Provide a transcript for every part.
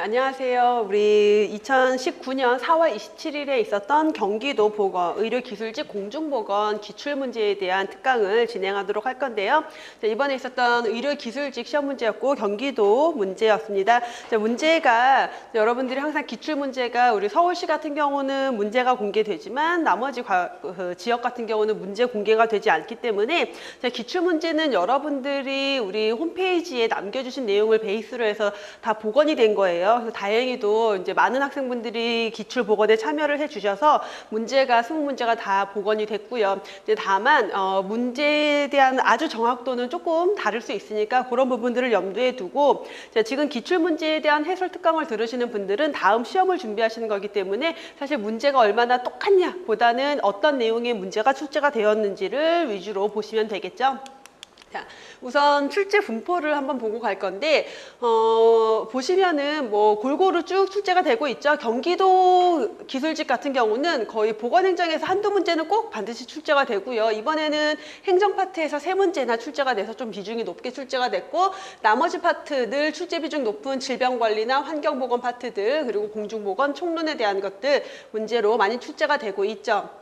네, 안녕하세요. 우리 2019년 4월 27일에 있었던 경기도 보건 의료기술직 공중보건 기출문제에 대한 특강을 진행하도록 할 건데요. 자, 이번에 있었던 의료기술직 시험 문제였고 경기도 문제였습니다. 자, 문제가 여러분들이 항상 기출문제가 우리 서울시 같은 경우는 문제가 공개되지만 나머지 과- 그 지역 같은 경우는 문제 공개가 되지 않기 때문에 자, 기출문제는 여러분들이 우리 홈페이지에 남겨주신 내용을 베이스로 해서 다 복원이 된 거예요. 그래서 다행히도 이제 많은 학생분들이 기출 복원에 참여를 해주셔서 문제가 스무 문제가 다 복원이 됐고요. 이제 다만 어, 문제에 대한 아주 정확도는 조금 다를 수 있으니까 그런 부분들을 염두에 두고 자, 지금 기출 문제에 대한 해설 특강을 들으시는 분들은 다음 시험을 준비하시는 거기 때문에 사실 문제가 얼마나 똑같냐 보다는 어떤 내용의 문제가 출제가 되었는지를 위주로 보시면 되겠죠. 자, 우선 출제 분포를 한번 보고 갈 건데, 어, 보시면은 뭐 골고루 쭉 출제가 되고 있죠. 경기도 기술직 같은 경우는 거의 보건행정에서 한두 문제는 꼭 반드시 출제가 되고요. 이번에는 행정 파트에서 세 문제나 출제가 돼서 좀 비중이 높게 출제가 됐고, 나머지 파트 늘 출제 비중 높은 질병관리나 환경보건 파트들, 그리고 공중보건 총론에 대한 것들 문제로 많이 출제가 되고 있죠.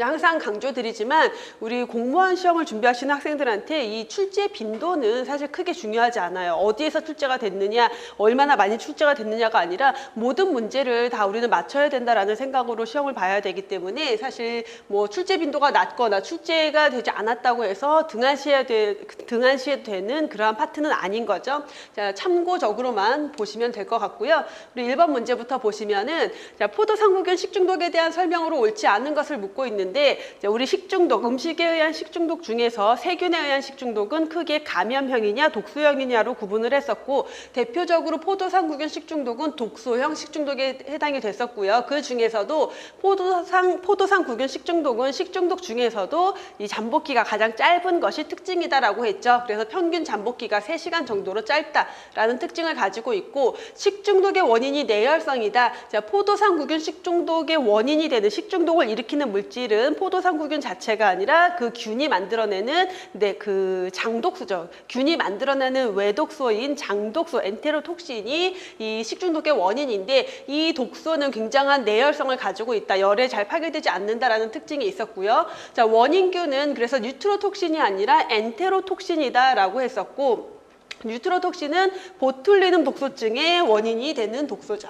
항상 강조드리지만 우리 공무원 시험을 준비하시는 학생들한테 이 출제 빈도는 사실 크게 중요하지 않아요. 어디에서 출제가 됐느냐, 얼마나 많이 출제가 됐느냐가 아니라 모든 문제를 다 우리는 맞춰야 된다라는 생각으로 시험을 봐야 되기 때문에 사실 뭐 출제 빈도가 낮거나 출제가 되지 않았다고 해서 등한시해야 돼, 등한시해 되는 그러한 파트는 아닌 거죠. 자, 참고적으로만 보시면 될 것 같고요. 우리 1번 문제부터 보시면은 자, 포도 상구균 식중독에 대한 설명으로 옳지 않은 것을 묻고 있는 데 자, 우리 식중독, 음식에 의한 식중독 중에서 세균에 의한 식중독은 크게 감염형이냐 독소형이냐로 구분을 했었고 대표적으로 포도상구균 식중독은 독소형 식중독에 해당이 됐었고요. 그 중에서도 포도상 포도상구균 식중독은 식중독 중에서도 이 잠복기가 가장 짧은 것이 특징이다라고 했죠. 그래서 평균 잠복기가 3시간 정도로 짧다라는 특징을 가지고 있고 식중독의 원인이 내열성이다. 자, 포도상구균 식중독의 원인이 되는 식중독을 일으키는 물질 은 포도상구균 자체가 아니라 그 균이 만들어내는 네, 그 장독소죠. 균이 만들어내는 외독소인 장독소 엔테로톡신이 이 식중독의 원인인데 이 독소는 굉장한 내열성을 가지고 있다. 열에 잘 파괴되지 않는다라는 특징이 있었고요. 자, 원인균은 그래서 뉴트로톡신이 아니라 엔테로톡신이다라고 했었고 뉴트로톡신은 보툴리눔 독소증의 원인이 되는 독소죠.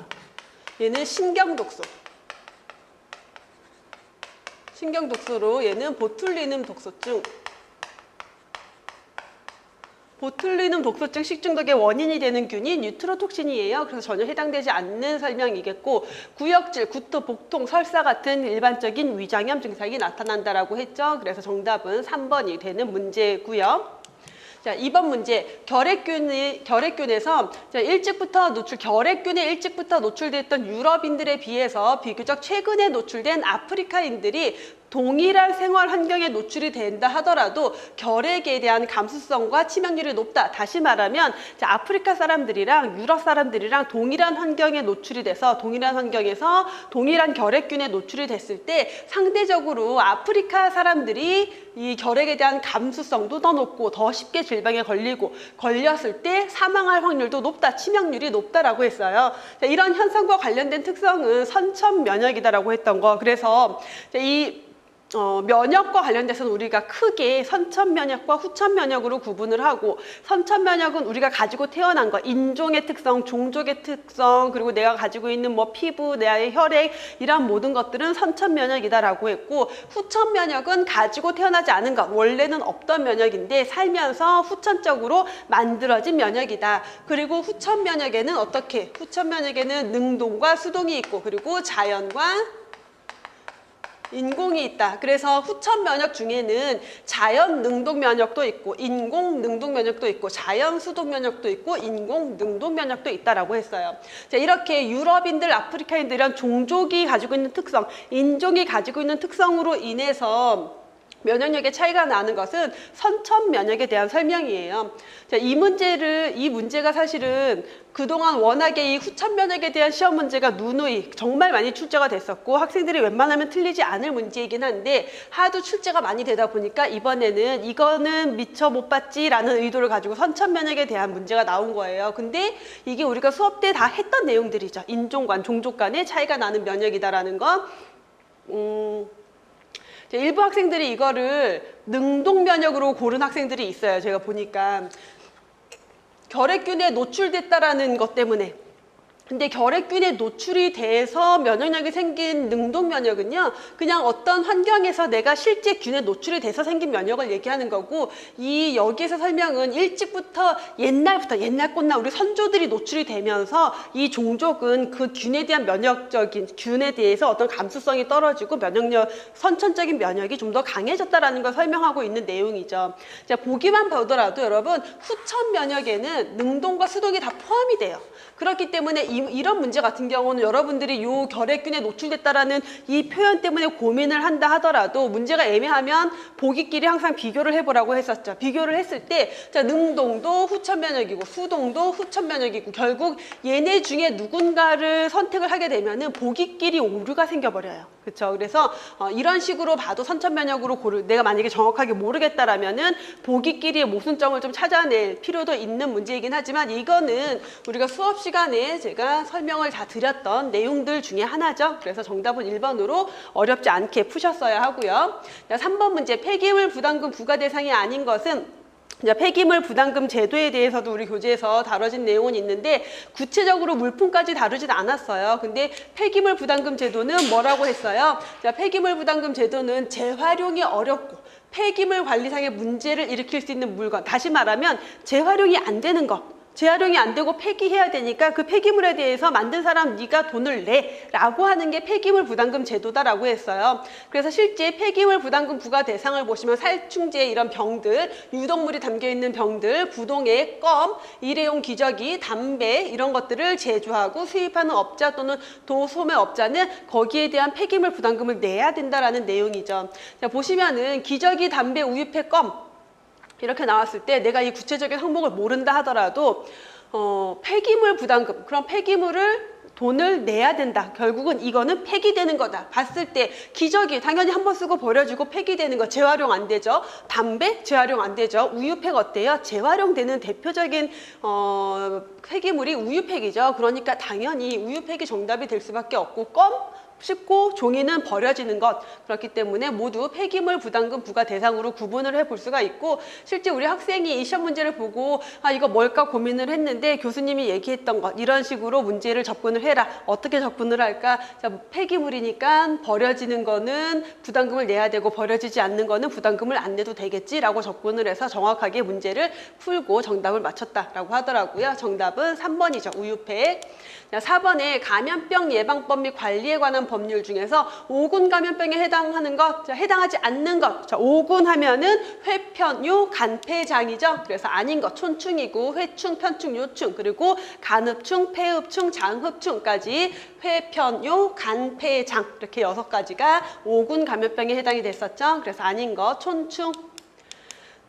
얘는 신경독소. 신경 독소로 얘는 보툴리눔 독소증. 보툴리눔 독소증 식중독의 원인이 되는 균이 뉴트로톡신이에요. 그래서 전혀 해당되지 않는 설명이겠고 구역질, 구토, 복통, 설사 같은 일반적인 위장염 증상이 나타난다라고 했죠. 그래서 정답은 3번이 되는 문제고요. 자, 2번 문제. 결핵균이, 결핵균에서 자, 일찍부터 노출, 결핵균에 일찍부터 노출됐던 유럽인들에 비해서 비교적 최근에 노출된 아프리카인들이 동일한 생활 환경에 노출이 된다 하더라도 결핵에 대한 감수성과 치명률이 높다. 다시 말하면 자, 아프리카 사람들이랑 유럽 사람들이랑 동일한 환경에 노출이 돼서 동일한 환경에서 동일한 결핵균에 노출이 됐을 때 상대적으로 아프리카 사람들이 이 결핵에 대한 감수성도 더 높고 더 쉽게 질병에 걸리고 걸렸을 때 사망할 확률도 높다. 치명률이 높다라고 했어요. 자, 이런 현상과 관련된 특성은 선천 면역이다라고 했던 거. 그래서 자, 이 어, 면역과 관련돼서는 우리가 크게 선천 면역과 후천 면역으로 구분을 하고 선천 면역은 우리가 가지고 태어난 거 인종의 특성, 종족의 특성 그리고 내가 가지고 있는 뭐 피부, 내의 혈액 이런 모든 것들은 선천 면역이다라고 했고 후천 면역은 가지고 태어나지 않은 것 원래는 없던 면역인데 살면서 후천적으로 만들어진 면역이다. 그리고 후천 면역에는 어떻게? 후천 면역에는 능동과 수동이 있고 그리고 자연과 인공이 있다. 그래서 후천 면역 중에는 자연 능동 면역도 있고 인공 능동 면역도 있고 자연 수동 면역도 있고 인공 능동 면역도 있다라고 했어요. 자, 이렇게 유럽인들, 아프리카인들 이런 종족이 가지고 있는 특성, 인종이 가지고 있는 특성으로 인해서 면역력의 차이가 나는 것은 선천 면역에 대한 설명이에요. 자, 이 문제를 이 문제가 사실은 그동안 워낙에 이 후천 면역에 대한 시험 문제가 누누이 정말 많이 출제가 됐었고 학생들이 웬만하면 틀리지 않을 문제이긴 한데 하도 출제가 많이 되다 보니까 이번에는 이거는 미처 못 봤지라는 의도를 가지고 선천 면역에 대한 문제가 나온 거예요. 근데 이게 우리가 수업 때 다 했던 내용들이죠. 인종 간, 종족 간의 차이가 나는 면역이다라는 거. 음, 일부 학생들이 이거를 능동 면역으로 고른 학생들이 있어요. 제가 보니까 결핵균에 노출됐다라는 것 때문에. 근데 결핵균에 노출이 돼서 면역력이 생긴 능동 면역은요, 그냥 어떤 환경에서 내가 실제 균에 노출이 돼서 생긴 면역을 얘기하는 거고, 이 여기에서 설명은 일찍부터 옛날부터 옛날 꽃나 우리 선조들이 노출이 되면서 이 종족은 그 균에 대한 면역적인 균에 대해서 어떤 감수성이 떨어지고 면역력 선천적인 면역이 좀 더 강해졌다라는 걸 설명하고 있는 내용이죠. 자 보기만 보더라도 여러분 후천 면역에는 능동과 수동이 다 포함이 돼요. 그렇기 때문에 이, 런 문제 같은 경우는 여러분들이 요 결핵균에 노출됐다라는 이 표현 때문에 고민을 한다 하더라도 문제가 애매하면 보기끼리 항상 비교를 해보라고 했었죠. 비교를 했을 때 자, 능동도 후천 면역이고 수동도 후천 면역이고 결국 얘네 중에 누군가를 선택을 하게 되면은 보기끼리 오류가 생겨버려요. 그렇죠. 그래서 어, 이런 식으로 봐도 선천 면역으로 고를 내가 만약에 정확하게 모르겠다라면은 보기끼리의 모순점을 좀 찾아낼 필요도 있는 문제이긴 하지만 이거는 우리가 수업 시간에 제가 설명을 다 드렸던 내용들 중에 하나죠. 그래서 정답은 1번으로 어렵지 않게 푸셨어야 하고요. 자, 3번 문제 폐기물 부담금 부과 대상이 아닌 것은 폐기물 부담금 제도에 대해서도 우리 교재에서 다뤄진 내용은 있는데 구체적으로 물품까지 다루진 않았어요. 근데 폐기물 부담금 제도는 뭐라고 했어요? 자, 폐기물 부담금 제도는 재활용이 어렵고 폐기물 관리상의 문제를 일으킬 수 있는 물건. 다시 말하면 재활용이 안 되는 것. 재활용이 안 되고 폐기해야 되니까 그 폐기물에 대해서 만든 사람 네가 돈을 내라고 하는 게 폐기물 부담금 제도다라고 했어요. 그래서 실제 폐기물 부담금 부과 대상을 보시면 살충제 이런 병들, 유독물이 담겨 있는 병들, 부동액, 껌, 일회용 기저귀, 담배 이런 것들을 제조하고 수입하는 업자 또는 도소매업자는 거기에 대한 폐기물 부담금을 내야 된다라는 내용이죠. 자, 보시면은 기저귀, 담배, 우유팩, 껌 이렇게 나왔을 때 내가 이 구체적인 항목을 모른다 하더라도 어, 폐기물 부담금 그런 폐기물을 돈을 내야 된다. 결국은 이거는 폐기되는 거다. 봤을 때 기저귀 당연히 한 번 쓰고 버려지고 폐기되는 거 재활용 안 되죠. 담배 재활용 안 되죠. 우유팩 어때요? 재활용되는 대표적인 어, 폐기물이 우유팩이죠. 그러니까 당연히 우유팩이 정답이 될 수밖에 없고 껌 씹고 종이는 버려지는 것. 그렇기 때문에 모두 폐기물 부담금 부과 대상으로 구분을 해 볼 수가 있고 실제 우리 학생이 이 시험 문제를 보고 아 이거 뭘까 고민을 했는데 교수님이 얘기했던 것 이런 식으로 문제를 접근을 해라. 어떻게 접근을 할까? 자, 폐기물이니까 버려지는 거는 부담금을 내야 되고 버려지지 않는 거는 부담금을 안 내도 되겠지라고 접근을 해서 정확하게 문제를 풀고 정답을 맞췄다라고 하더라고요. 정답은 3번이죠. 우유팩. 자, 4번에 감염병 예방법 및 관리에 관한 법률 중에서 오군 감염병에 해당하는 것, 자, 해당하지 않는 것. 자, 오군 하면은 회편요 간폐장이죠. 그래서 아닌 것 촌충이고 회충, 편충, 요충 그리고 간흡충, 폐흡충, 장흡충까지 회편요 간폐장 이렇게 여섯 가지가 오군 감염병에 해당이 됐었죠. 그래서 아닌 것 촌충,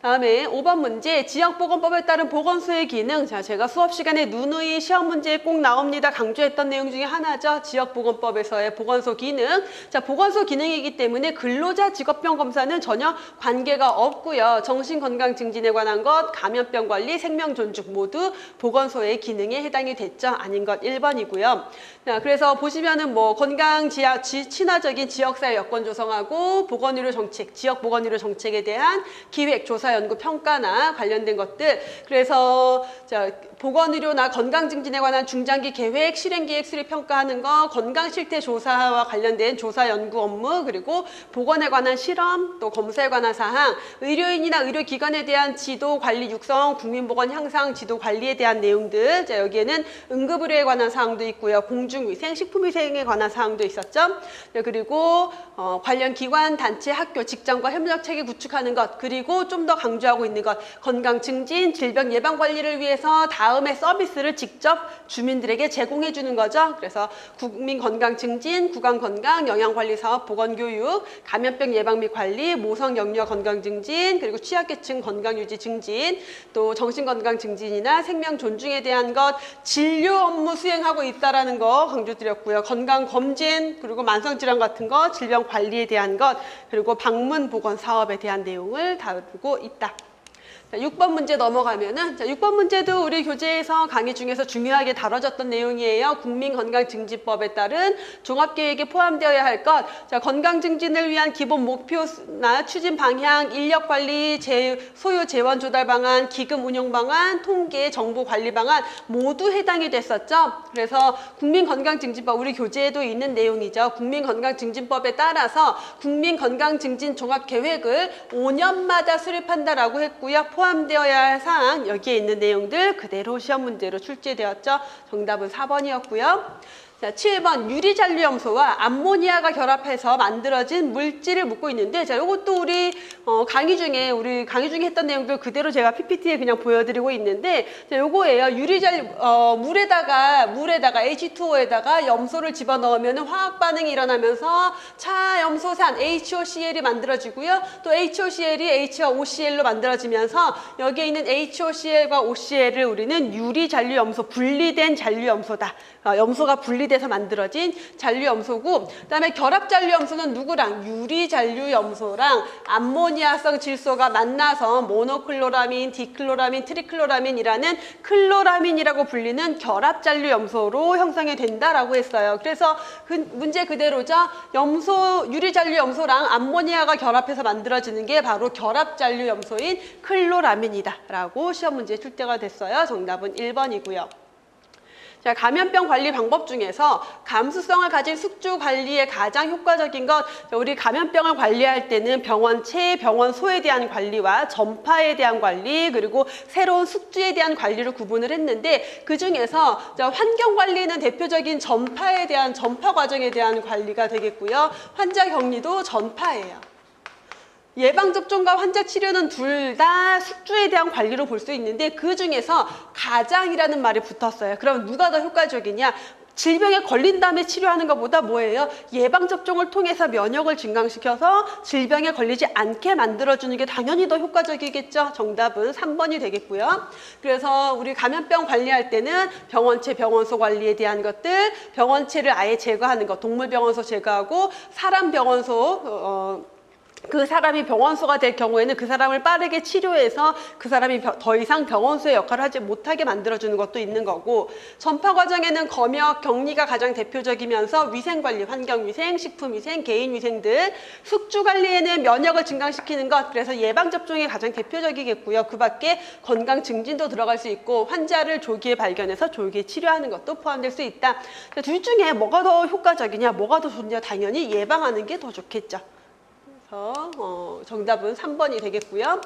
다음에 5번 문제 지역보건법에 따른 보건소의 기능. 자 제가 수업 시간에 누누이 시험 문제에 꼭 나옵니다. 강조했던 내용 중에 하나죠. 지역보건법에서의 보건소 기능. 자 보건소 기능이기 때문에 근로자 직업병 검사는 전혀 관계가 없고요. 정신건강 증진에 관한 것 감염병 관리 생명 존중 모두 보건소의 기능에 해당이 됐죠. 아닌 것 1번이고요. 자 그래서 보시면은 뭐 건강 지하 지, 친화적인 지역사회 여건 조성하고 보건의료 정책 지역 보건의료 정책에 대한 기획 조사 연구 평가나 관련된 것들. 그래서 자, 보건의료나 건강증진에 관한 중장기 계획 실행기획 수립 평가하는 거 건강실태 조사와 관련된 조사 연구 업무 그리고 보건에 관한 실험 또 검사에 관한 사항 의료인이나 의료기관에 대한 지도 관리 육성 국민보건 향상 지도 관리에 대한 내용들 자, 여기에는 응급의료에 관한 사항도 있고요. 공중위생 식품위생에 관한 사항도 있었죠. 네, 그리고 어, 관련 기관 단체 학교 직장과 협력 체계 구축하는 것 그리고 좀 더 강조하고 있는 것 건강 증진, 질병 예방 관리를 위해서 다음 에 서비스를 직접 주민들에게 제공해 주는 거죠. 그래서 국민 건강 증진, 구강 건강, 영양 관리 사업, 보건 교육, 감염병 예방 및 관리, 모성 영유아 건강 증진, 그리고 취약계층 건강 유지 증진, 또 정신 건강 증진이나 생명 존중에 대한 것, 진료 업무 수행하고 있다라는 거 강조드렸고요. 건강 검진, 그리고 만성 질환 같은 거, 질병 관리에 대한 것, 그리고 방문 보건 사업에 대한 내용을 다루고 있다. 자, 6번 문제 넘어가면은 자, 6번 문제도 우리 교재에서 강의 중에서 중요하게 다뤄졌던 내용이에요. 국민건강증진법에 따른 종합계획에 포함되어야 할 것. 자, 건강증진을 위한 기본 목표나 추진 방향, 인력 관리, 재, 소요 재원 조달 방안, 기금 운용 방안, 통계 정보 관리 방안 모두 해당이 됐었죠. 그래서 국민건강증진법 우리 교재에도 있는 내용이죠. 국민건강증진법에 따라서 국민건강증진 종합계획을 5년마다 수립한다라고 했고요. 포 함되어야 할 사항 여기에 있는 내용들 그대로 시험 문제로 출제되었죠. 정답은 4번이었고요. 자, 7번 유리잔류염소와 암모니아가 결합해서 만들어진 물질을 묻고 있는데 자, 이것도 우리 어, 강의 중에 우리 강의 중에 했던 내용들 그대로 제가 PPT에 그냥 보여드리고 있는데 자, 요거예요. 유리잔 어, 물에다가 물에다가 H2O에다가 염소를 집어넣으면 화학 반응이 일어나면서 차염소산 HOCl이 만들어지고요. 또 HOCl이 H와 OCl로 만들어지면서 여기에 있는 HOCl과 OCl을 우리는 유리잔류염소 분리된 잔류염소다. 어, 염소가 분리 돼서 만들어진 잔류염소고 그다음에 결합 잔류염소는 누구랑 유리 잔류염소랑 암모니아성 질소가 만나서 모노클로라민, 디클로라민, 트리클로라민이라는 클로라민이라고 불리는 결합 잔류염소로 형성이 된다라고 했어요. 그래서 그 문제 그대로죠. 염소 유리 잔류염소랑 암모니아가 결합해서 만들어지는 게 바로 결합 잔류염소인 클로라민이다라고 시험 문제 출제가 됐어요. 정답은 1번이고요. 자, 감염병 관리 방법 중에서 감수성을 가진 숙주 관리에 가장 효과적인 것, 자, 우리 감염병을 관리할 때는 병원 체, 병원 소에 대한 관리와 전파에 대한 관리, 그리고 새로운 숙주에 대한 관리를 구분을 했는데 그 중에서 자, 환경 관리는 대표적인 전파에 대한 전파 과정에 대한 관리가 되겠고요. 환자 격리도 전파예요. 예방접종과 환자 치료는 둘 다 숙주에 대한 관리로 볼 수 있는데 그 중에서 가장이라는 말이 붙었어요. 그럼 누가 더 효과적이냐? 질병에 걸린 다음에 치료하는 것보다 뭐예요? 예방접종을 통해서 면역을 증강시켜서 질병에 걸리지 않게 만들어주는 게 당연히 더 효과적이겠죠? 정답은 3번이 되겠고요. 그래서 우리 감염병 관리할 때는 병원체, 병원소 관리에 대한 것들, 병원체를 아예 제거하는 것, 동물병원소 제거하고 사람 병원소, 어, 그 사람이 병원소가 될 경우에는 그 사람을 빠르게 치료해서 그 사람이 벼- 더 이상 병원소의 역할을 하지 못하게 만들어주는 것도 있는 거고 전파 과정에는 검역, 격리가 가장 대표적이면서 위생관리, 환경위생, 식품위생, 개인위생 등 숙주 관리에는 면역을 증강시키는 것 그래서 예방접종이 가장 대표적이겠고요. 그 밖에 건강 증진도 들어갈 수 있고 환자를 조기에 발견해서 조기에 치료하는 것도 포함될 수 있다. 둘 중에 뭐가 더 효과적이냐, 뭐가 더 좋냐 당연히 예방하는 게 더 좋겠죠. 그래서 어, 정답은 3번이 되겠고요.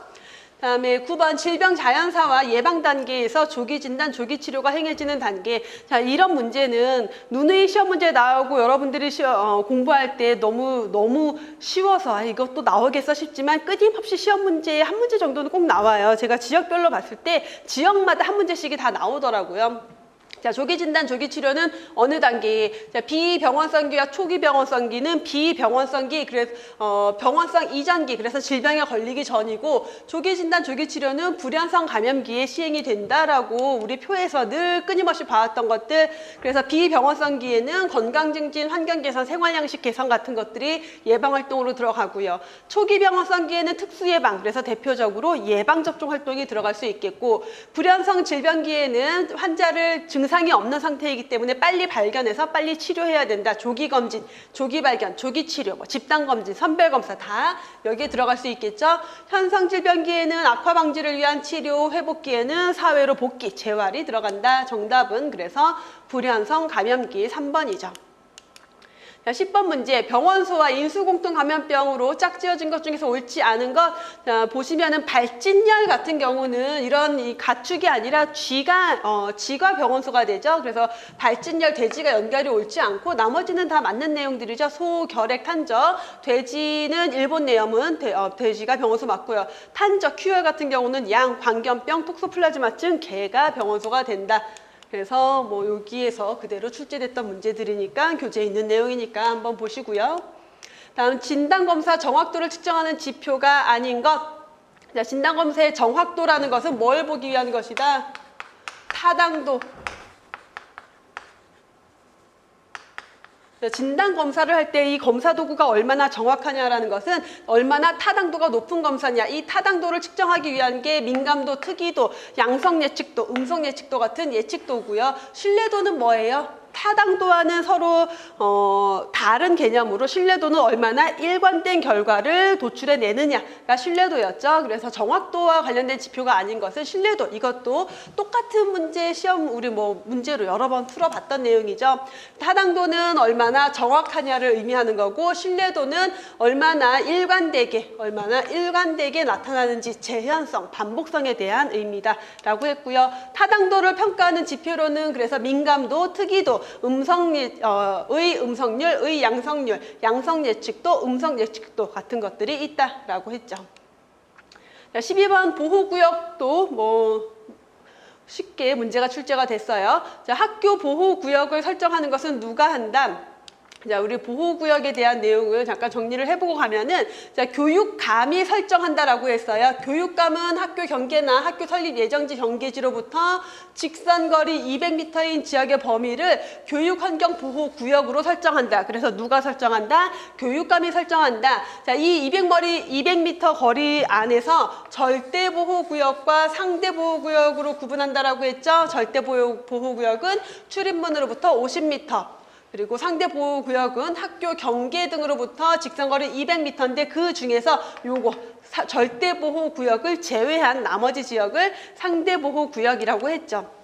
다음에 9번 질병 자연사와 예방 단계에서 조기 진단, 조기 치료가 행해지는 단계. 자, 이런 문제는 눈의 시험 문제 나오고 여러분들이 시, 어, 공부할 때 너무 너무 쉬워서 아, 이것도 나오겠어 싶지만 끊임없이 시험 문제에 한 문제 정도는 꼭 나와요. 제가 지역별로 봤을 때 지역마다 한 문제씩이 다 나오더라고요. 자, 조기 진단, 조기 치료는 어느 단계? 자, 비병원성기와 초기 병원성기는 비병원성기, 그래서 어, 병원성 이전기, 그래서 질병에 걸리기 전이고 조기 진단, 조기 치료는 불연성 감염기에 시행이 된다라고 우리 표에서 늘 끊임없이 봐왔던 것들. 그래서 비병원성기에는 건강 증진, 환경 개선, 생활 양식 개선 같은 것들이 예방 활동으로 들어가고요. 초기 병원성기에는 특수 예방, 그래서 대표적으로 예방 접종 활동이 들어갈 수 있겠고 불연성 질병기에는 환자를 증상이 없는 상태이기 때문에 빨리 발견해서 빨리 치료해야 된다. 조기 검진, 조기 발견, 조기 치료, 뭐 집단 검진, 선별 검사 다 여기에 들어갈 수 있겠죠. 현상 질병기에는 악화 방지를 위한 치료, 회복기에는 사회로 복귀, 재활이 들어간다. 정답은 그래서 불연성 감염기 3번이죠. 자, 10번 문제 병원소와 인수공통 감염병으로 짝지어진 것 중에서 옳지 않은 것 자, 보시면은 발진열 같은 경우는 이런 이 가축이 아니라 쥐가 어, 쥐가 병원소가 되죠. 그래서 발진열 돼지가 연결이 옳지 않고 나머지는 다 맞는 내용들이죠. 소, 결핵, 탄저. 돼지는 일본 내염은 돼, 어, 돼지가 병원소 맞고요. 탄저, 큐열 같은 경우는 양, 광견병, 톡소플라즈마증, 개가 병원소가 된다. 그래서 뭐 여기에서 그대로 출제됐던 문제들이니까 교재에 있는 내용이니까 한번 보시고요. 다음 진단검사 정확도를 측정하는 지표가 아닌 것. 자, 진단검사의 정확도라는 것은 뭘 보기 위한 것이다? 타당도. 진단 검사를 할 때 이 검사 도구가 얼마나 정확하냐라는 것은 얼마나 타당도가 높은 검사냐 이 타당도를 측정하기 위한 게 민감도, 특이도, 양성 예측도, 음성 예측도 같은 예측도고요. 신뢰도는 뭐예요? 타당도와는 서로 어, 다른 개념으로 신뢰도는 얼마나 일관된 결과를 도출해 내느냐가 신뢰도였죠. 그래서 정확도와 관련된 지표가 아닌 것은 신뢰도. 이것도 똑같은 문제 시험 우리 뭐 문제로 여러 번 풀어봤던 내용이죠. 타당도는 얼마나 정확하냐를 의미하는 거고 신뢰도는 얼마나 일관되게 얼마나 일관되게 나타나는지 재현성, 반복성에 대한 의미다 라고 했고요. 타당도를 평가하는 지표로는 그래서 민감도, 특이도, 음성 예, 어, 의 음성률, 의 양성률, 양성 예측도, 음성 예측도 같은 것들이 있다라고 했죠. 자, 12번 보호구역도 뭐 쉽게 문제가 출제가 됐어요. 자, 학교 보호구역을 설정하는 것은 누가 한다? 자, 우리 보호구역에 대한 내용을 잠깐 정리를 해보고 가면은, 자, 교육감이 설정한다라고 했어요. 교육감은 학교 경계나 학교 설립 예정지 경계지로부터 직선거리 200m인 지역의 범위를 교육환경보호구역으로 설정한다. 그래서 누가 설정한다? 교육감이 설정한다. 자, 이 200머리, 200m 거리 안에서 절대보호구역과 상대보호구역으로 구분한다라고 했죠. 절대보호구역은 출입문으로부터 50m. 그리고 상대 보호 구역은 학교 경계 등으로부터 직선거리 200m인데 그 중에서 요거 사- 절대 보호 구역을 제외한 나머지 지역을 상대 보호 구역이라고 했죠.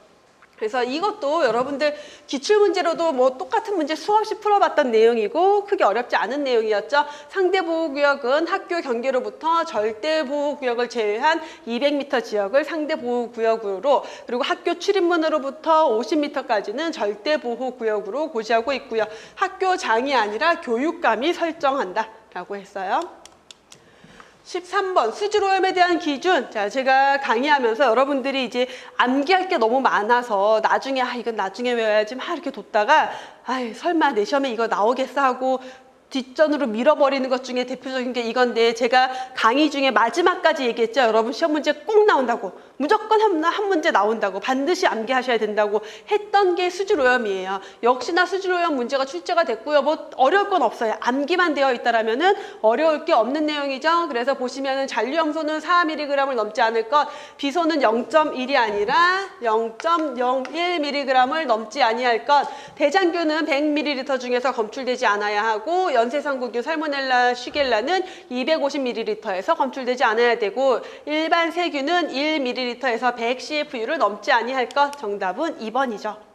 그래서 이것도 여러분들 기출 문제로도 뭐 똑같은 문제 수없이 풀어봤던 내용이고 크게 어렵지 않은 내용이었죠. 상대 보호 구역은 학교 경계로부터 절대 보호 구역을 제외한 200m 지역을 상대 보호 구역으로 그리고 학교 출입문으로부터 50m까지는 절대 보호 구역으로 고시하고 있고요. 학교장이 아니라 교육감이 설정한다 라고 했어요. 13번 수질오염에 대한 기준. 자, 제가 강의하면서 여러분들이 이제 암기할 게 너무 많아서 나중에 아 이건 나중에 외워야지 막 이렇게 뒀다가 아 설마 내 시험에 이거 나오겠어 하고 뒷전으로 밀어버리는 것 중에 대표적인 게 이건데 제가 강의 중에 마지막까지 얘기했죠. 여러분 시험 문제 꼭 나온다고. 무조건 한, 한 문제 나온다고. 반드시 암기하셔야 된다고 했던 게 수질오염이에요. 역시나 수질오염 문제가 출제가 됐고요. 뭐 어려울 건 없어요. 암기만 되어 있다라면은 어려울 게 없는 내용이죠. 그래서 보시면 은 잔류염소는 4mg을 넘지 않을 것, 비소는 0.1이 아니라 0.01mg을 넘지 아니할 것, 대장균은 100ml 중에서 검출되지 않아야 하고 연쇄상구균 살모넬라 쉬겔라는 250ml에서 검출되지 않아야 되고 일반 세균은 1ml에서 100 CFU를 넘지 아니할 것 정답은 2번이죠.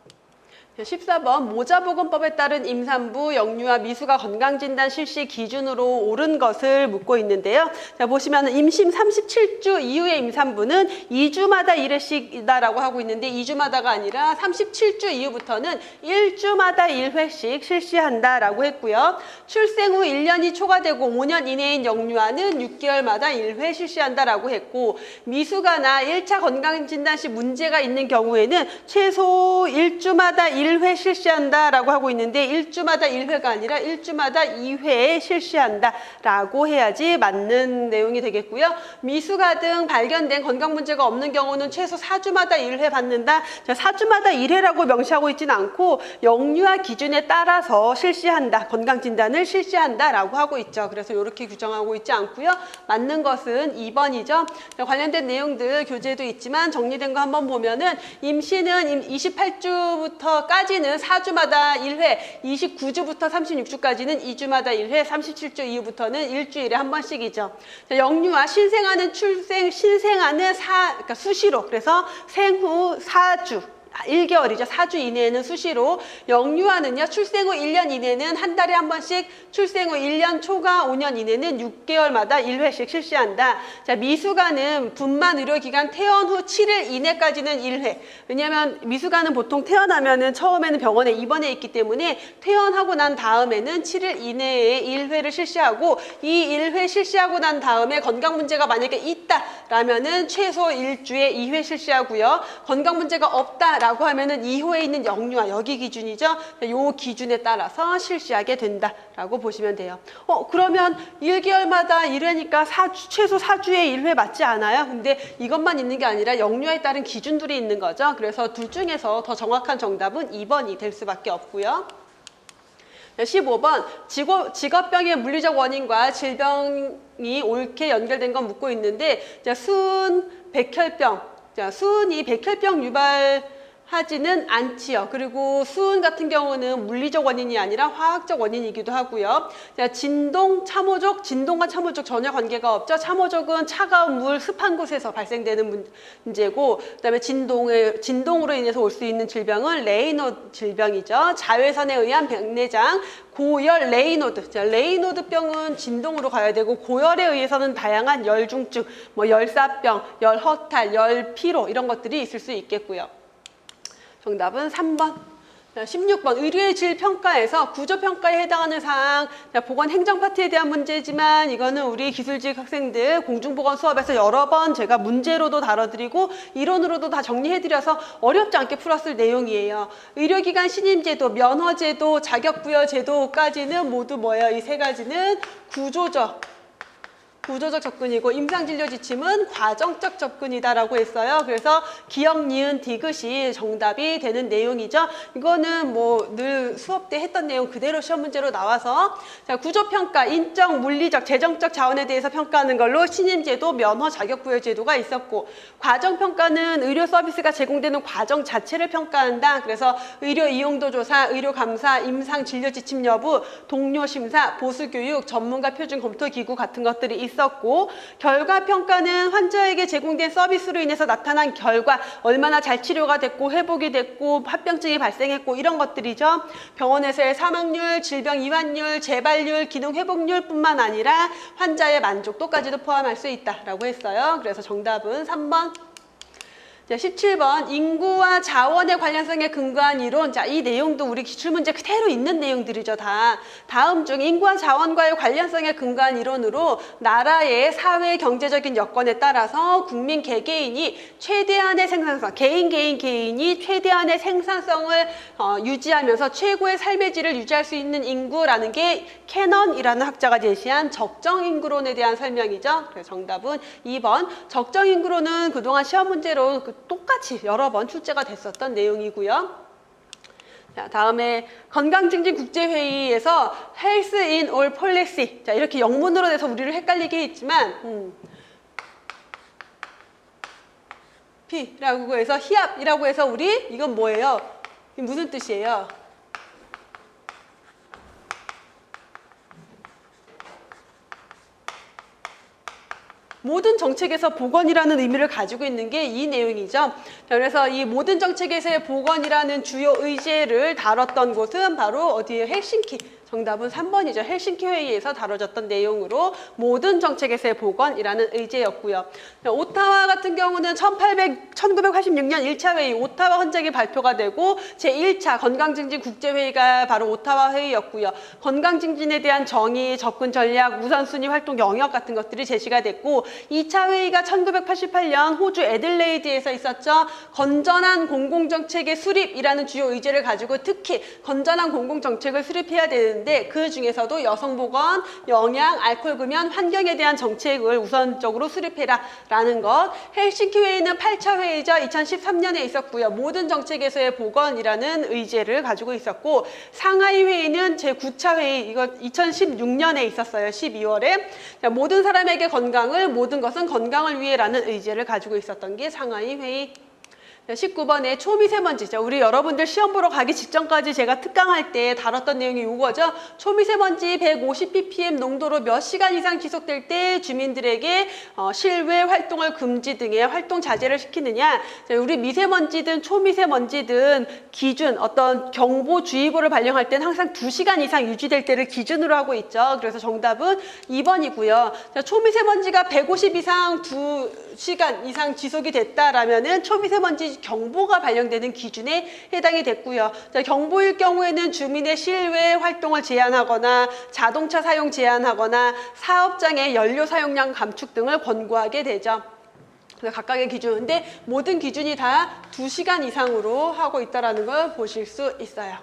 14번 모자보건법에 따른 임산부 영유아 미수가 건강진단 실시 기준으로 옳은 것을 묻고 있는데요. 자 보시면 임신 37주 이후의 임산부는 2주마다 1회씩이다라고 하고 있는데 2주마다가 아니라 37주 이후부터는 1주마다 1회씩 실시한다라고 했고요. 출생 후 1년이 초과되고 5년 이내인 영유아는 6개월마다 1회 실시한다라고 했고 미수가나 1차 건강진단 시 문제가 있는 경우에는 최소 1주마다 1회 실시한다라고 하고 있는데 1주마다 1회가 아니라 1주마다 2회 실시한다라고 해야지 맞는 내용이 되겠고요. 미수가 등 발견된 건강 문제가 없는 경우는 최소 4주마다 1회 받는다. 자, 4주마다 1회라고 명시하고 있지는 않고 영유아 기준에 따라서 실시한다. 건강 진단을 실시한다라고 하고 있죠. 그래서 이렇게 규정하고 있지 않고요. 맞는 것은 2번이죠. 관련된 내용들 교재도 있지만 정리된 거 한번 보면은 임신은 28주부터 까지 는 4주마다 1회, 29주부터 36주까지는 2주마다 1회, 37주 이후부터는 일주일에 한 번씩이죠. 자, 영유아 신생아는 출생 신생아는 사 그러니까 수시로 그래서 생후 4주 1개월이죠. 4주 이내에는 수시로 영유아는요. 출생 후 1년 이내는 한 달에 한 번씩 출생 후 1년 초과 5년 이내는 6개월마다 1회씩 실시한다. 자, 미숙아는 분만 의료기관 퇴원 후 7일 이내까지는 1회. 왜냐하면 미숙아는 보통 태어나면은 처음에는 병원에 입원해 있기 때문에 퇴원하고 난 다음에는 7일 이내에 1회를 실시하고 이 1회 실시하고 난 다음에 건강 문제가 만약에 있다라면은 최소 일주에 2회 실시하고요. 건강 문제가 없다 라고 하면은 2호에 있는 영유아 여기 기준이죠. 요 기준에 따라서 실시하게 된다라고 보시면 돼요. 어 그러면 1개월마다 1회니까 4주, 최소 4주에 1회 맞지 않아요? 근데 이것만 있는 게 아니라 영유아에 따른 기준들이 있는 거죠. 그래서 둘 중에서 더 정확한 정답은 2번이 될 수밖에 없고요. 15번 직업, 직업병의 물리적 원인과 질병이 옳게 연결된 건 묻고 있는데 자, 수은 백혈병 자, 수은이 백혈병 유발 하지는 않지요. 그리고 수은 같은 경우는 물리적 원인이 아니라 화학적 원인이기도 하고요. 자, 진동, 참호족, 진동과 참호족 전혀 관계가 없죠. 참호족은 차가운 물, 습한 곳에서 발생되는 문- 문제고, 그다음에 진동을 진동으로 인해서 올 수 있는 질병은 레이노드 질병이죠. 자외선에 의한 백내장, 고열 레이노드. 자, 레이노드병은 진동으로 가야 되고 고열에 의해서는 다양한 열중증, 뭐 열사병, 열허탈, 열피로 이런 것들이 있을 수 있겠고요. 정답은 3번. 자, 16번 의료의 질 평가에서 구조 평가에 해당하는 사항 자, 보건 행정 파트에 대한 문제지만 이거는 우리 기술직 학생들 공중보건 수업에서 여러 번 제가 문제로도 다뤄드리고 이론으로도 다 정리해드려서 어렵지 않게 풀었을 내용이에요. 의료기관 신임제도, 면허제도, 자격부여제도까지는 모두 뭐예요? 이 세 가지는 구조적 구조적 접근이고 임상진료 지침은 과정적 접근이다라고 했어요. 그래서 기억, 니은, 디귿이 정답이 되는 내용이죠. 이거는 뭐 늘 수업 때 했던 내용 그대로 시험 문제로 나와서 자, 구조평가, 인적, 물리적, 재정적 자원에 대해서 평가하는 걸로 신임제도, 면허, 자격부여 제도가 있었고 과정평가는 의료 서비스가 제공되는 과정 자체를 평가한다. 그래서 의료 이용도 조사, 의료 감사, 임상 진료 지침 여부, 동료 심사, 보수 교육, 전문가 표준 검토 기구 같은 것들이 있 었고 결과 평가는 환자에게 제공된 서비스로 인해서 나타난 결과 얼마나 잘 치료가 됐고 회복이 됐고 합병증이 발생했고 이런 것들이죠. 병원에서의 사망률, 질병 이완율, 재발률, 기능 회복률뿐만 아니라 환자의 만족도까지도 포함할 수 있다라고 했어요. 그래서 정답은 3번 자, 17번 인구와 자원의 관련성에 근거한 이론. 자, 이 내용도 우리 기출문제 그대로 있는 내용들이죠, 다. 다음 중 인구와 자원과의 관련성에 근거한 이론으로 나라의 사회 경제적인 여건에 따라서 국민 개개인이 최대한의 생산성, 개인 개인 개인이 최대한의 생산성을 어, 유지하면서 최고의 삶의 질을 유지할 수 있는 인구라는 게 캐넌이라는 학자가 제시한 적정 인구론에 대한 설명이죠. 그래서 정답은 2번. 적정 인구론은 그동안 시험 문제로 그 똑같이 여러 번 출제가 됐었던 내용이고요. 자, 다음에 건강증진 국제회의에서 Health in All Policy. 자, 이렇게 영문으로 돼서 우리를 헷갈리게 했지만, 음. P라고 해서 히압이라고 해서 우리 이건 뭐예요? 무슨 뜻이에요? 모든 정책에서 보건이라는 의미를 가지고 있는 게 이 내용이죠. 자, 그래서 이 모든 정책에서의 보건이라는 주요 의제를 다뤘던 곳은 바로 어디에 헬싱키. 정답은 3번이죠. 헬싱키 회의에서 다뤄졌던 내용으로 모든 정책에서의 보건이라는 의제였고요. 자, 오타와 같은 경우는 1800, 1986년 1차 회의 오타와 헌장이 발표가 되고 제1차 건강증진 국제회의가 바로 오타와 회의였고요. 건강증진에 대한 정의, 접근 전략, 우선순위 활동 영역 같은 것들이 제시가 됐고 2차 회의가 1988년 호주 애들레이드에서 있었죠. 건전한 공공정책의 수립이라는 주요 의제를 가지고 특히 건전한 공공정책을 수립해야 되는데 그 중에서도 여성보건, 영양, 알코올 금연, 환경에 대한 정책을 우선적으로 수립해라 라는 것. 헬싱키 회의는 8차 회의죠. 2013년에 있었고요. 모든 정책에서의 보건이라는 의제를 가지고 있었고 상하이 회의는 제9차 회의 이거 2016년에 있었어요. 12월에 자, 모든 사람에게 건강을 모든 것은 건강을 위해라는 의제를 가지고 있었던 게 상하이 회의. 19번에 초미세먼지. 자, 우리 여러분들 시험 보러 가기 직전까지 제가 특강할 때 다뤘던 내용이 이거죠. 초미세먼지 150ppm 농도로 몇 시간 이상 지속될 때 주민들에게 어, 실외 활동을 금지 등의 활동 자제를 시키느냐. 자, 우리 미세먼지든 초미세먼지든 기준 어떤 경보 주의보를 발령할 때는 항상 2시간 이상 유지될 때를 기준으로 하고 있죠. 그래서 정답은 2번이고요. 자, 초미세먼지가 150 이상 2시간 이상 지속이 됐다라면은 초미세먼지 경보가 발령되는 기준에 해당이 됐고요. 자, 경보일 경우에는 주민의 실외 활동을 제한하거나 자동차 사용 제한하거나 사업장의 연료 사용량 감축 등을 권고하게 되죠. 각각의 기준인데 모든 기준이 다 2시간 이상으로 하고 있다는 걸 보실 수 있어요.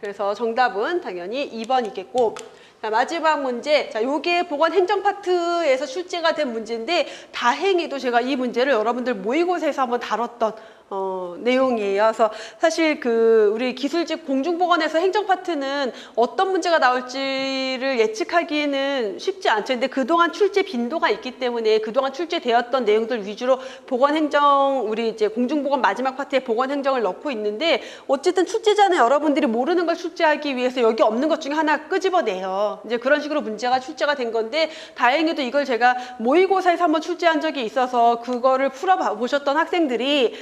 그래서 정답은 당연히 2번이겠고 자, 마지막 문제. 자, 요게 보건 행정 파트에서 출제가 된 문제인데 다행히도 제가 이 문제를 여러분들 모의고사에서 한번 다뤘던 어, 내용이에요. 그래서 사실 그 우리 기술직 공중보건에서 행정 파트는 어떤 문제가 나올지를 예측하기는 쉽지 않죠. 근데 그동안 출제 빈도가 있기 때문에 그동안 출제되었던 내용들 위주로 보건 행정 우리 이제 공중보건 마지막 파트에 보건 행정을 넣고 있는데 어쨌든 출제자는 여러분들이 모르는 걸 출제하기 위해서 여기 없는 것 중에 하나 끄집어내요. 이제 그런 식으로 문제가 출제가 된 건데 다행히도 이걸 제가 모의고사에서 한번 출제한 적이 있어서 그거를 풀어 보셨던 학생들이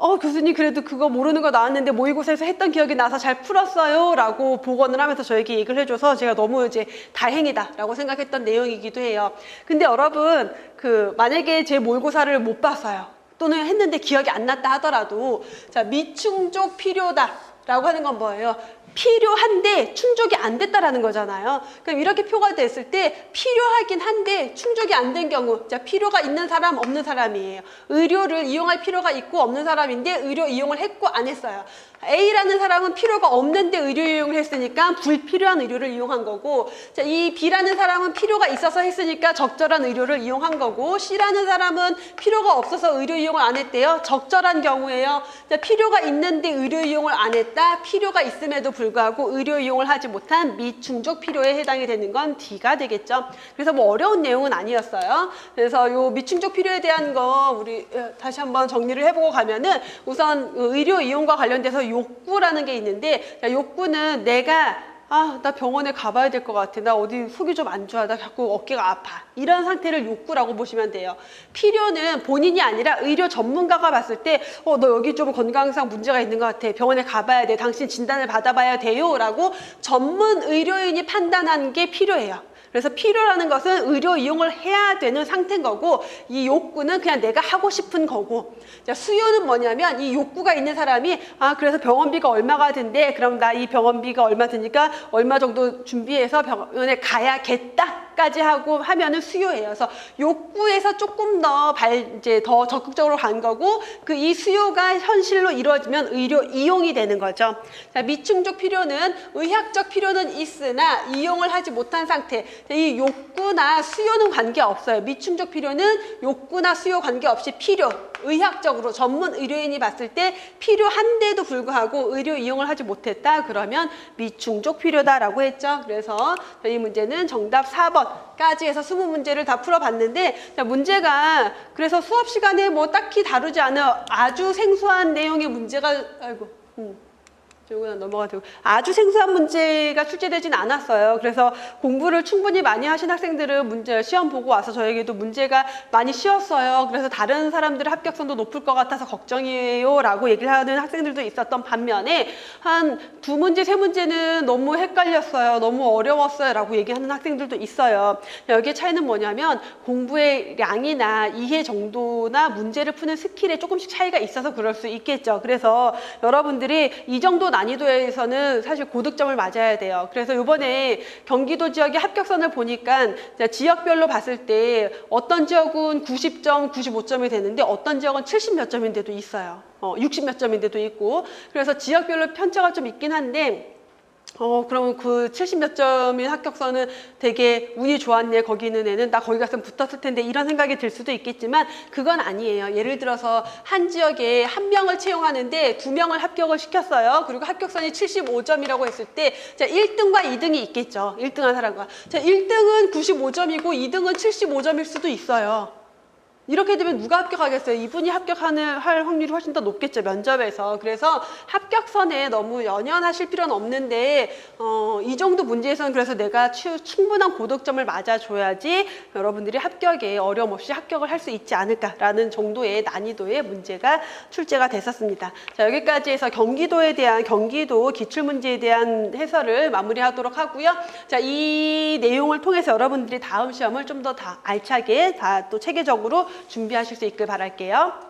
어, 교수님 그래도 그거 모르는 거 나왔는데 모의고사에서 했던 기억이 나서 잘 풀었어요 라고 복원을 하면서 저에게 얘기를 해줘서 제가 너무 이제 다행이다 라고 생각했던 내용이기도 해요. 근데 여러분 그 만약에 제 모의고사를 못 봤어요. 또는 했는데 기억이 안 났다 하더라도 자 미충족 필요다 라고 하는 건 뭐예요? 필요한데 충족이 안 됐다라는 거잖아요. 그럼 이렇게 표가 됐을 때 필요하긴 한데 충족이 안 된 경우, 자 필요가 있는 사람 없는 사람이에요. 의료를 이용할 필요가 있고 없는 사람인데 의료 이용을 했고 안 했어요. A라는 사람은 필요가 없는데 의료 이용을 했으니까 불필요한 의료를 이용한 거고, 자, 이 B라는 사람은 필요가 있어서 했으니까 적절한 의료를 이용한 거고, C라는 사람은 필요가 없어서 의료 이용을 안 했대요. 적절한 경우에요. 자, 필요가 있는데 의료 이용을 안 했다. 필요가 있음에도 불구하고 의료 이용을 하지 못한 미충족 필요에 해당이 되는 건 D가 되겠죠. 그래서 뭐 어려운 내용은 아니었어요. 그래서 요 미충족 필요에 대한 거 우리 어, 다시 한번 정리를 해보고 가면은 우선 의료 이용과 관련돼서 욕구라는 게 있는데 자, 욕구는 내가 아, 나 병원에 가봐야 될 것 같아. 나 어디 속이 좀 안 좋아. 나 자꾸 어깨가 아파. 이런 상태를 욕구라고 보시면 돼요. 필요는 본인이 아니라 의료 전문가가 봤을 때, 어, 너 여기 좀 건강상 문제가 있는 것 같아. 병원에 가봐야 돼. 당신 진단을 받아봐야 돼요. 라고 전문 의료인이 판단한 게 필요해요. 그래서 필요라는 것은 의료 이용을 해야 되는 상태인 거고 이 욕구는 그냥 내가 하고 싶은 거고. 자, 수요는 뭐냐면 이 욕구가 있는 사람이 아 그래서 병원비가 얼마가 든대? 그럼 나 이 병원비가 얼마 드니까 얼마 정도 준비해서 병원에 가야겠다 까지 하고 하면은 수요예요. 그래서 욕구에서 조금 더 발 이제 더 적극적으로 간 거고 그 이 수요가 현실로 이루어지면 의료 이용이 되는 거죠. 자, 미충족 필요는 의학적 필요는 있으나 이용을 하지 못한 상태. 이 욕구나 수요는 관계 없어요. 미충족 필요는 욕구나 수요 관계 없이 필요. 의학적으로 전문 의료인이 봤을 때 필요한데도 불구하고 의료 이용을 하지 못했다 그러면 미충족 필요다라고 했죠. 그래서 이 문제는 정답 4번까지 해서 20문제를 다 풀어봤는데 자, 문제가 그래서 수업 시간에 뭐 딱히 다루지 않은 아주 생소한 내용의 문제가 아이고 음. 요거는 넘어가 되고 아주 생소한 문제가 출제되진 않았어요. 그래서 공부를 충분히 많이 하신 학생들은 문제 시험 보고 와서 저에게도 문제가 많이 쉬웠어요. 그래서 다른 사람들의 합격성도 높을 것 같아서 걱정이에요라고 얘기를 하는 학생들도 있었던 반면에 한 두 문제 세 문제는 너무 헷갈렸어요. 너무 어려웠어요라고 얘기하는 학생들도 있어요. 여기에 차이는 뭐냐면 공부의 양이나 이해 정도나 문제를 푸는 스킬에 조금씩 차이가 있어서 그럴 수 있겠죠. 그래서 여러분들이 이 정도 난이도에서는 사실 고득점을 맞아야 돼요. 그래서 이번에 경기도 지역의 합격선을 보니까 지역별로 봤을 때 어떤 지역은 90점, 95점이 되는데 어떤 지역은 70 몇 점인데도 있어요. 어, 60 몇 점인데도 있고. 그래서 지역별로 편차가 좀 있긴 한데 어, 그럼 그70 몇 점인 합격선은 되게 운이 좋았네. 거기 있는 애는 나 거기 갔으면 붙었을 텐데 이런 생각이 들 수도 있겠지만 그건 아니에요. 예를 들어서 한 지역에 한 명을 채용하는데 두 명을 합격을 시켰어요. 그리고 합격선이 75점이라고 했을 때 자, 1등과 2등이 있겠죠. 1등한 사람과. 자, 1등은 95점이고 2등은 75점일 수도 있어요. 이렇게 되면 누가 합격하겠어요? 이분이 합격하는 할 확률이 훨씬 더 높겠죠 면접에서. 그래서 합격선에 너무 연연하실 필요는 없는데 어, 이 정도 문제에서는 그래서 내가 추- 충분한 고득점을 맞아줘야지 여러분들이 합격에 어려움 없이 합격을 할 수 있지 않을까라는 정도의 난이도의 문제가 출제가 됐었습니다. 자 여기까지 해서 경기도에 대한 경기도 기출 문제에 대한 해설을 마무리하도록 하고요. 자 이 내용을 통해서 여러분들이 다음 시험을 좀 더 다 알차게 다 또 체계적으로 준비하실 수 있길 바랄게요.